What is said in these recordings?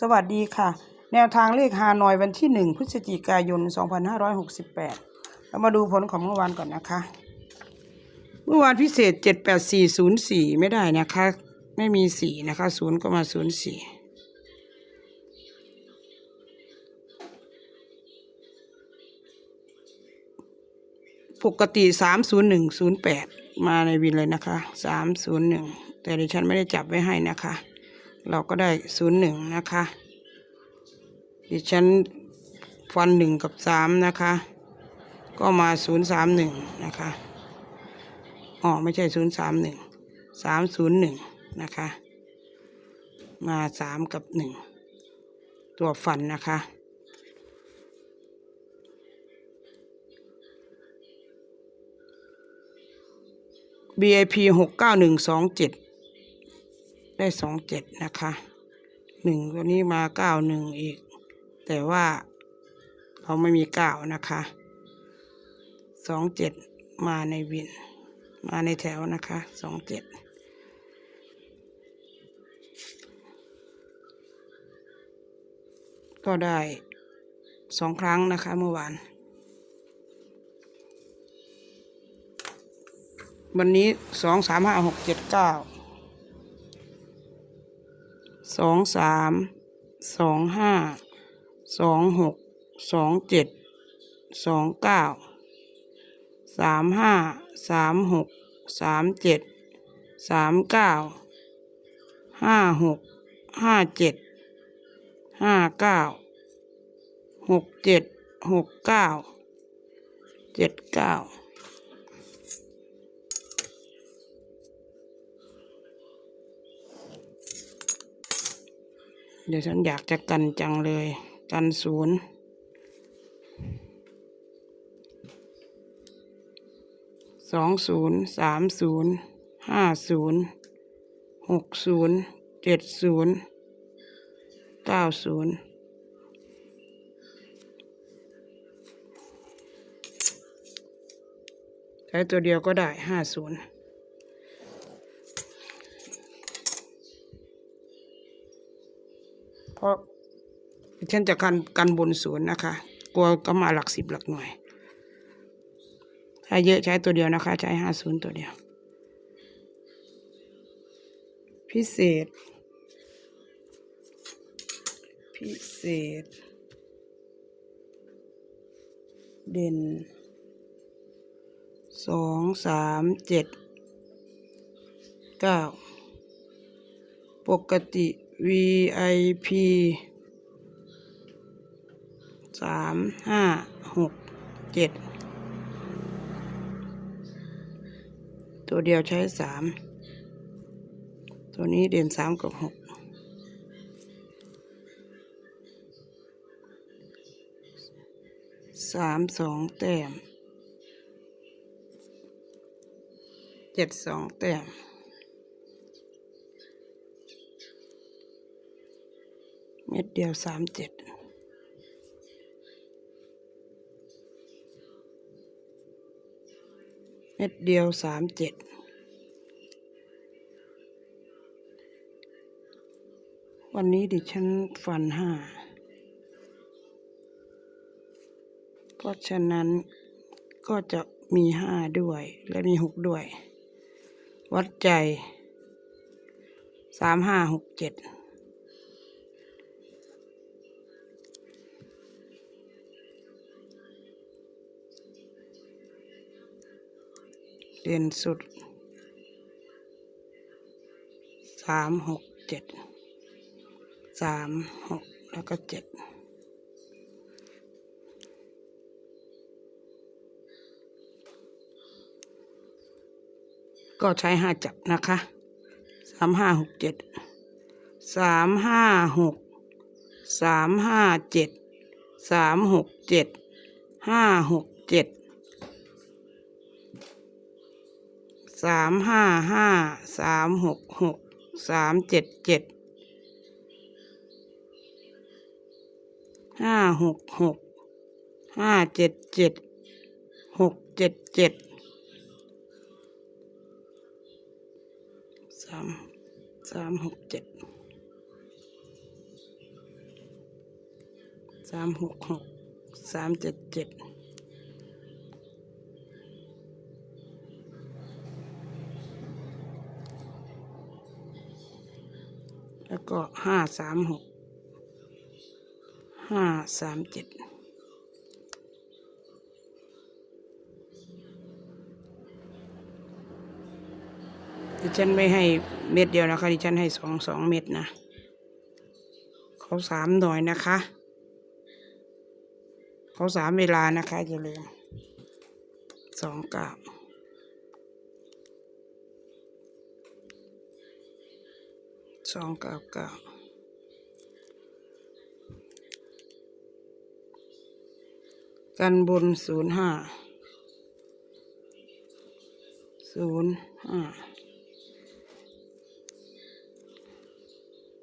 สวัสดีค่ะ แนวทางเลขฮานอยวันที่ 1 พฤศจิกายน 2568 เรามาดูผลของเมื่อวานก่อนนะคะ เมื่อวานพิเศษ 78404 ไม่ได้นะคะ ไม่มี 4 นะคะ 0 ก็มา 04ปกติ30108มาในวินเลยนะคะ301แต่ดิฉันไม่ได้จับไว้ให้นะคะ เราก็ได้01นะคะ ดิฉันฟันหนึ่งกับสามนะคะ ก็มา031นะคะอ๋อไม่ใช่031 301นะคะ มา3กับ1ตัวฟันนะคะ BIP หกเก้าหนึ่งสองเจ็ด ได้สองเจ็ดนะคะหนึ่งตัวนี้มาเก้าหนึ่งอีก แต่ว่าเราไม่มีเก้านะคะสองเจ็ดมาในวิน มาในแถวนะคะสองเจ็ดก็ได้สองครั้งนะคะเมื่อวาน วันนี้สองสามห้าหกเจ็ดเก้า สองสามสองห้าสองหกสองเจ็ดสองเก้าสามห้าสามหกสามเจ็ดสามเก้าห้าหกห้าเจ็ดห้าเก้าหกเจ็ดหกเก้าเจ็ดเก้า เดี๋ยวฉันอยากจะกันจังเลย กันศูนย์สองศูนย์สามศูนย์ห้าศูนย์หกศูนย์เจ็ดศูนย์เก้าศูนย์ใช้ตัวเดียวก็ได้ห้าศูนย์ เพ ราะฉันจะกันกันบนศูนย์นะคะ กลัวก็มาหลักสิบหลักหน่วยถ้าเยอะใช้ตัวเดียวนะคะ ใช้ห้าศูนย์ตัวเดียว พิเศษ พิเศษ เด่นสองสามเจ็ดเก้าปกติ VIP สามห้าหกเจ็ดตัวเดียวใช้สามตัวนี้เด่นสามกับหกสามสองแต้มเจ็ดสองแต้ม ม็ดเดียวสามเจ็ดเม็ดเดียวสามเจ็ดวันนี้ดิฉันฟันห้า เพราะฉะนั้นก็จะมีห้าด้วยและมีหกด้วย วัดใจสามห้าหกเจ็ด เด่นสุดสามหกเจ็ดสามหกแล้วก็เจ็ดก็ใช้ห้าจับนะคะสามห้าหกเจ็ดสามห้าหกสามห้าเจ็ดสามหกเจ็ดห้าหกเจ็ด สามห้าห้าสามหกหกสามเจ็ดเจ็ดห้าหกหกห้าเจ็ดเจ็ดหกเจ็ดเจ็ดสามสามหกเจ็ดสามหกหกสามเจ็ดเจ็ด แล้วก็ห้าสามหกห้าสามเจ็ดดิฉันไม่ให้เม็ดเดียวนะคะดิฉันให้สองสองเม็ดนะ เขาสามหน่อยนะคะ เขาสามเวลานะคะอย่าลืมสองก้า สองเก้าเก้ากันบนศูนย์ห้าศูนย์ห้า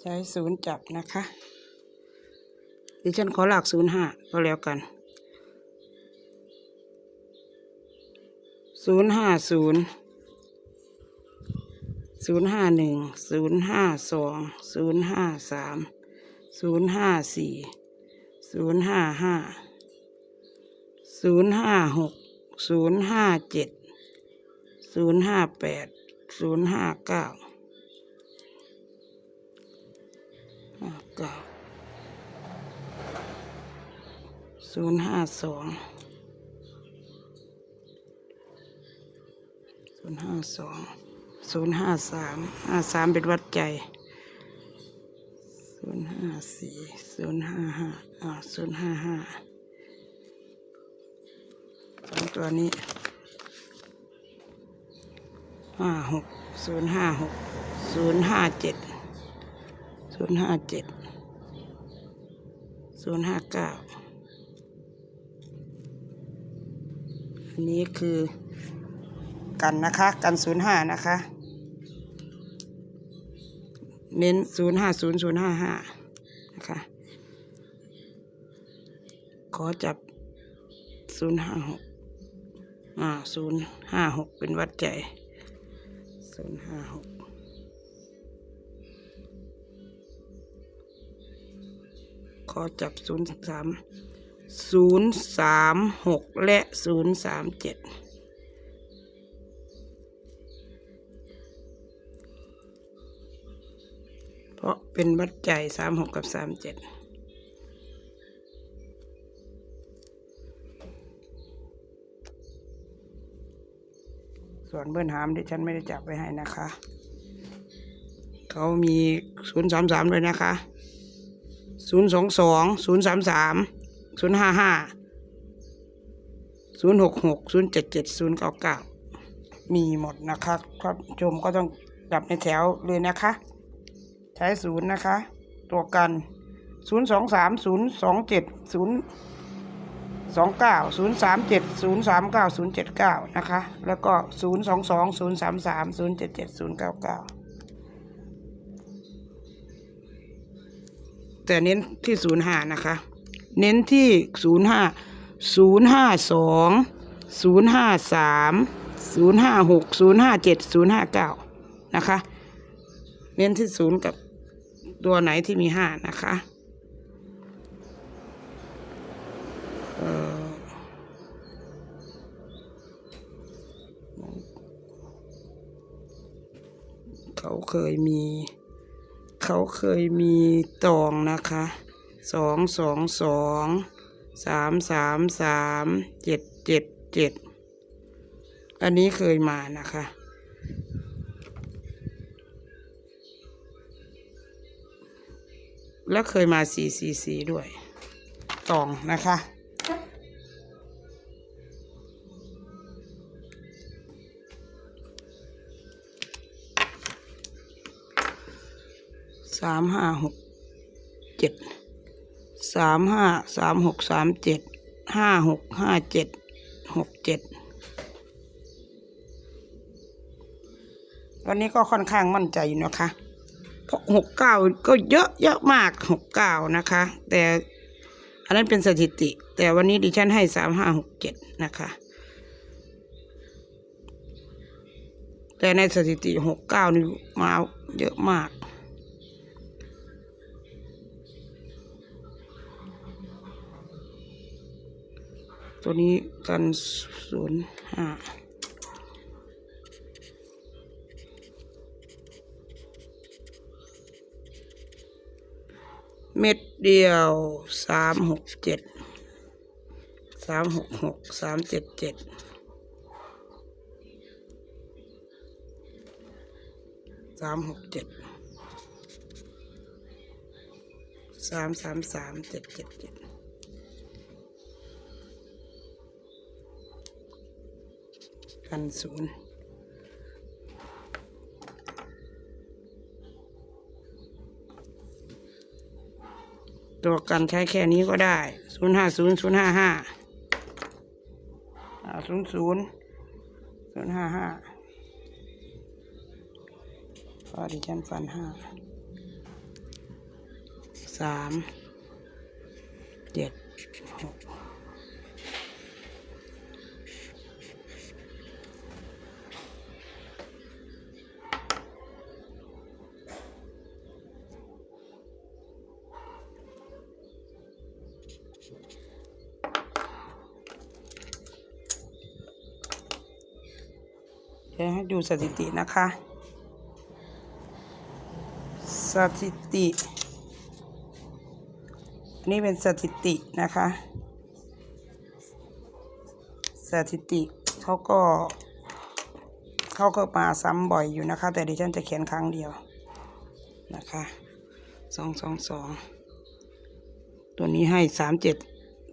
ใช้ศูนย์จับนะคะดิฉันขอหลักศูนย์ห้าก็แล้วกันศูนย์ห้าศูนย์ ศูนย์ห้าหนึ่งศูนย์ห้าสองศูนย์ห้าสามศูนย์ห้าสี่ศูนย์ห้าห้าศูนย์ห้าหกศูนย์ห้าเจ็ดศูนย์ห้าแปดศูนย์ห้าเก้าห้าเก้าศูนย์ห้าสองศูนย์ห้าสอง ศูนย์ห้าสามห้าสามเป็นวัดใจศูนย์ห้าสี่ศูนย์ห้าห้าอ่าศูนย์ห้าห้าสองตัวนี้ห้าหกศูนย์ห้าหกศูนย์ห้าเจ็ดศูนย์ห้าเจ็ดศูนย์ห้าเก้าอันนี้คือกันนะคะ กันศูนย์ห้านะคะ เน้นศูนย์ห้าศูนย์ศูนย์ห้าห้านะคะขอจับศูนย์ห้าหกอ่าศูนย์ห้าหกเป็นวัดใจศูนย์ห้าหกขอจับศูนย์สามศูนย์สามหกและศูนย์สามเจ็ด เป็นวัดใจสามหกกับสามเจ็ดส่วนเบิ้ลหามที่ฉันไม่ได้จับไว้ให้นะคะ เขามีศูนย์สามสามเลยนะคะศูนย์สองสองศูนย์สามสามศูนย์ห้าห้าศูนย์หกหกศูนย์เจ็ดเจ็ดศูนย์เก้าเก้ามีหมดนะคะครับชมก็ต้องจับในแถวเลยนะคะ ใช้ศูนย์นะคะ ตัวกันศูนย์สองสามศูนย์สองเจ็ดศูนย์สองเก้าศูนย์สามเจ็ดศูนย์สามเก้าศูนย์เจ็ดเก้านะคะ แล้วก็ศูนย์สองสองศูนย์สามสามศูนย์เจ็ดเจ็ดศูนย์เก้าเก้าแต่เน้นที่ศูนย์ห้านะคะ เน้นที่ศูนย์ห้าศูนย์ห้าสองศูนย์ห้าสามศูนย์ห้าหกศูนย์ห้าเจ็ดศูนย์ห้าเก้านะคะ เน้นที่ศูนย์กับ ตัวไหนที่มีห้านะคะเขาเคยมี เขาเคยมีตองนะคะสองสองสองสามสามสามเจ็ดเจ็ดเจ็ดอันนี้เคยมานะคะ แล้วเคยมาสี่สี่สี่ด้วยตองนะคะ สามห้าหกเจ็ดสามห้าสามหกสามเจ็ดห้าหกห้าเจ็ดหกเจ็ดวันนี้ก็ค่อนข้างมั่นใจอยู่นะคะ เพราะหกเก้าก็เยอะเยอะมากหกเก้านะคะ แต่อันนั้นเป็นสถิติ แต่วันนี้ดิฉันให้สามห้าหกเจ็ดนะคะ แต่ในสถิติหกเก้านี่มาเยอะมากตัวนี้กันศูนย์ห้า เม็ดเดียวสามหกเจ็ดสามหกหกสามเจ็ดเจ็ดสามหกเจ็ดสามสามสามเจ็ดเจ็ดเจ็ดกันศูนย์ ตัวกันใช้แค่นี้ก็ได้ศูนย์ห้าศูนย์ศูนย์ห้าห้าศูนย์ศูนย์ศูนย์ห้าห้าก็ดิฉันฟันห้าสาม เดี๋ยวให้ดูสถิตินะคะ สถิตินนี้เป็นสถิตินะคะ สถิติเขาก็เขาก็มาซ้ำบ่อยอยู่นะคะ แต่ดิฉันจะเขียนครั้งเดียวนะคะสองสองสองตัวนี้ให้สามเจ็ด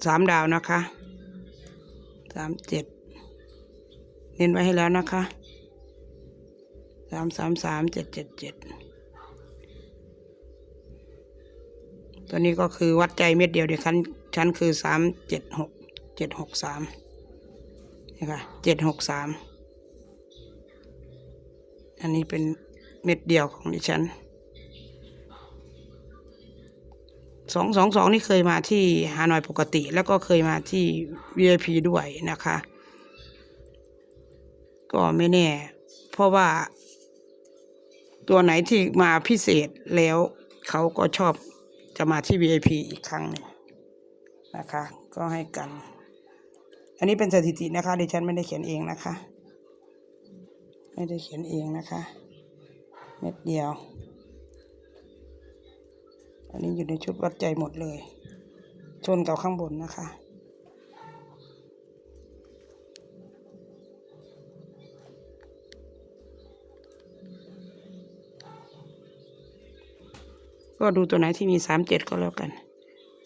สามดาวนะคะสามเจ็ดเน้นไว้ให้แล้วนะคะ สามสามสามเจ็ดเจ็ดเจ็ดตัวนี้ก็คือวัดใจเม็ดเดียวเดียวคันชั้นคือสามเจ็ดหกเจ็ดหกสามนี่ค่ะเจ็ดหกสามอันนี้เป็นเม็ดเดียวของดิฉันสองสองสองนี่เคยมาที่ฮานอยปกติ แล้วก็เคยมาที่ VIP ด้วยนะคะ ก็ไม่แน่ เพราะว่า ตัวไหนที่มาพิเศษแล้วเขาก็ชอบจะมาที่ VIP อีกครั้งหนึ่งนะคะ ก็ให้กัน อันนี้เป็นสถิตินะคะดิฉันไม่ได้เขียนเองนะคะ ไม่ได้เขียนเองนะคะ เม็ดเดียว อันนี้อยู่ในชุดวัดใจหมดเลย ชนกับข้างบนนะคะ ก็ดูตัวไหนที่มีสามเจ็ดก็แล้วกัน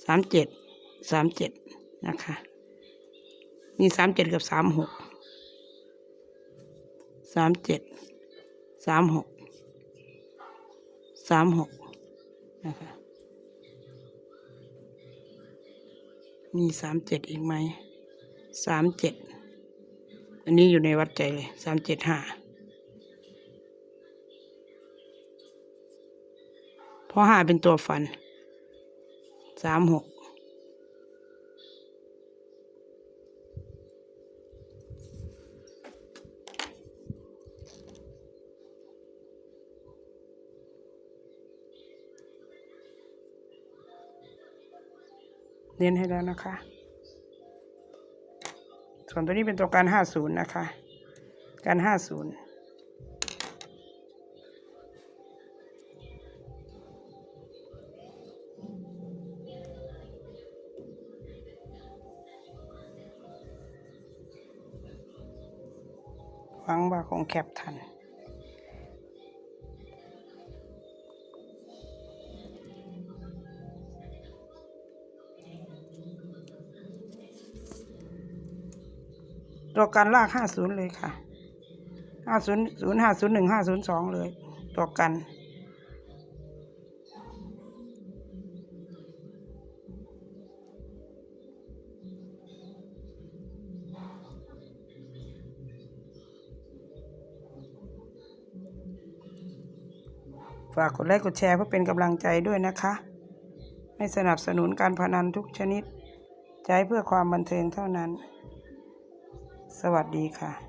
สามเจ็ดสามเจ็ดนะคะ มีสามเจ็ดกับสามหกสามเจ็ดสามหกสามหกนะคะมีสามเจ็ดอีกไหมสามเจ็ดอันนี้อยู่ในวัดใจเลยสามเจ็ดห้า พอห้าเป็นตัวฟันสามหกเน้นให้แล้วนะคะ ส่วนตัวนี้เป็นตัวการห้าศูนย์นะคะ การห้าศูนย์ หวังว่าคงแคปทัน ตัวการลากห้าศูนย์เลยค่ะห้าศูนย์ศูนย์ห้าศูนย์หนึ่งห้าศูนย์สองเลย ตัวกัน ฝากกดไลค์กดแชร์เพื่อเป็นกำลังใจด้วยนะคะ ไม่สนับสนุนการพนันทุกชนิด ใช้เพื่อความบันเทิงเท่านั้น สวัสดีค่ะ